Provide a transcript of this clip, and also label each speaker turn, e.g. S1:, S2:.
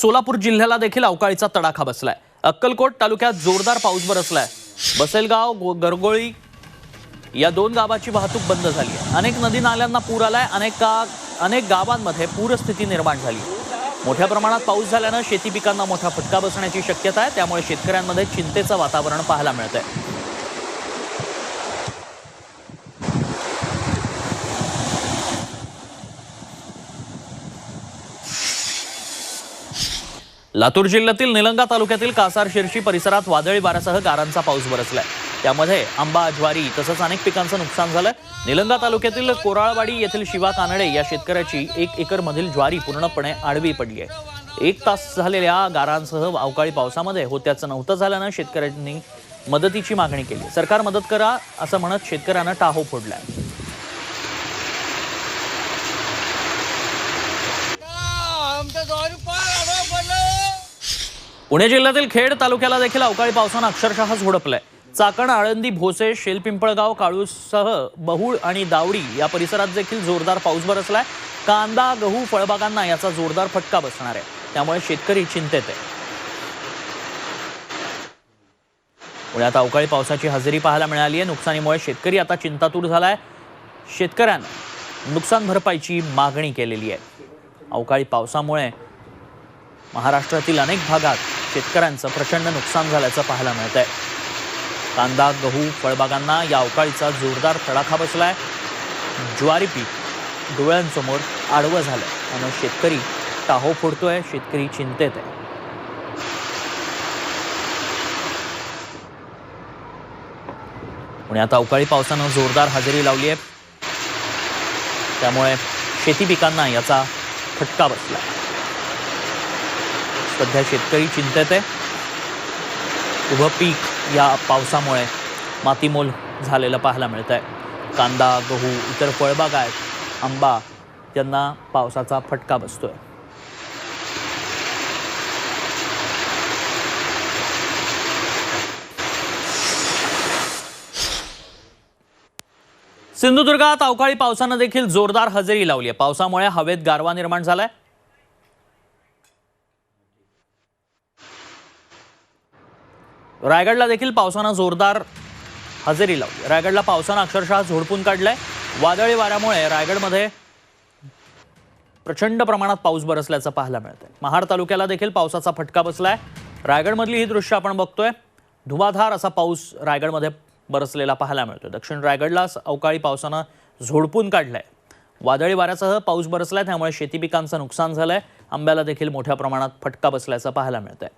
S1: सोलापूर जिल्ह्याला देखील अवकाळीचा तडाखा बसलाय. अक्कलकोट तालुक्यात जोरदार पाऊस बरसलाय बसेलगाव गो- गरगोळी या दोन गावाची वाहतूक बंद झाली आहे. अनेक नदी नाल्यांना पूर आलाय. अनेक अनेक गावांमध्ये पूरस्थिती निर्माण झाली. मोठ्या प्रमाणात पाऊस झाल्यानं शेती पिकांना मोठा फटका बसण्याची शक्यता आहे. त्यामुळे शेतकऱ्यांमध्ये चिंतेचं वातावरण पाहायला मिळत आहे लातूर जिल्ह्यातील निलंगा तालुक्यातील कासार शिरशी परिसरात वादळी वाऱ्यासह गारांचा पाऊस बरसलाय. त्यामध्ये आंबा ज्वारी तसंच अनेक पिकांचं नुकसान झालं. निलंगा तालुक्यातील कोराळवाडी येथील शिवा कानडे या शेतकऱ्याची एक एकर मधील ज्वारी पूर्णपणे आडवी पडली आहे. एक तास झालेल्या गारांसह अवकाळी पावसामध्ये होत्याचं नव्हतं झाल्यानं शेतकऱ्यांनी मदतीची मागणी केली. सरकार मदत करा असं म्हणत शेतकऱ्यानं टाहो फोडलाय
S2: आमच्या ज्वारी पार आडवा पडलं
S1: पुणे जिल्ह्यातील खेड तालुक्याला देखील अवकाळी पावसानं अक्षरशः झोडपलंय. चाकण आळंदी भोसे शेलपिंपळगाव काळूसह बहुळ आणि दावडी या परिसरात देखील जोरदार पाऊस बरसलाय. कांदा गहू फळबागांना याचा जोरदार फटका बसणार आहे. त्यामुळे शेतकरी चिंतेत आहे. पुण्यात अवकाळी पावसाची हजेरी पाहायला मिळाली आहे. नुकसानीमुळे शेतकरी आता चिंतातूर झालाय. शेतकऱ्यानं नुकसान भरपाईची मागणी केलेली आहे. अवकाळी पावसामुळे महाराष्ट्रातील अनेक भागात शेतकऱ्यांचं प्रचंड नुकसान झाल्याचं पाहायला मिळत आहे कांदा गहू फळबागांना या अवकाळीचा जोरदार तडाखा बसलाय. ज्वारी पीक डोळ्यांसमोर आडवं झालं त्यामुळे शेतकरी टाहो फोडतोय शेतकरी चिंतेत आहे. पुण्यात अवकाळी पावसानं जोरदार हजेरी लावली आहे. त्यामुळे शेती पिकांना याचा फटका बसला सध्या शेतकरी चिंतेत आहे. उभं पीक या पावसामुळे मातीमोल झालेलं पाहायला मिळत आहे कांदा गहू इतर फळबाग आहेत. आंबा त्यांना पावसाचा फटका बसतोय. सिंधुदुर्गात अवकाळी पावसानं देखील जोरदार हजेरी लावली आहे. पावसामुळे हवेत गारवा निर्माण झालाय. रायगडला देखील पावसानं जोरदार हजेरी लावली. रायगडला पावसानं अक्षरशः झोडपून काढलंय. वादळी वाऱ्यामुळे रायगडमध्ये प्रचंड प्रमाणात पाऊस बरसल्याचं पाहायला मिळतंय. महाड तालुक्याला देखील पावसाचा फटका बसलाय. रायगडमधली ही दृश्य आपण बघतोय. धुवाधार असा पाऊस रायगडमध्ये बरसलेला पाहायला मिळतोय. दक्षिण रायगडला अवकाळी पावसानं झोडपून काढलंय. वादळी वाऱ्यासह पाऊस बरसलाय त्यामुळे शेती पिकांचं नुकसान झालंय. आंब्याला देखील मोठ्या प्रमाणात फटका बसल्याचं पाहायला मिळतंय.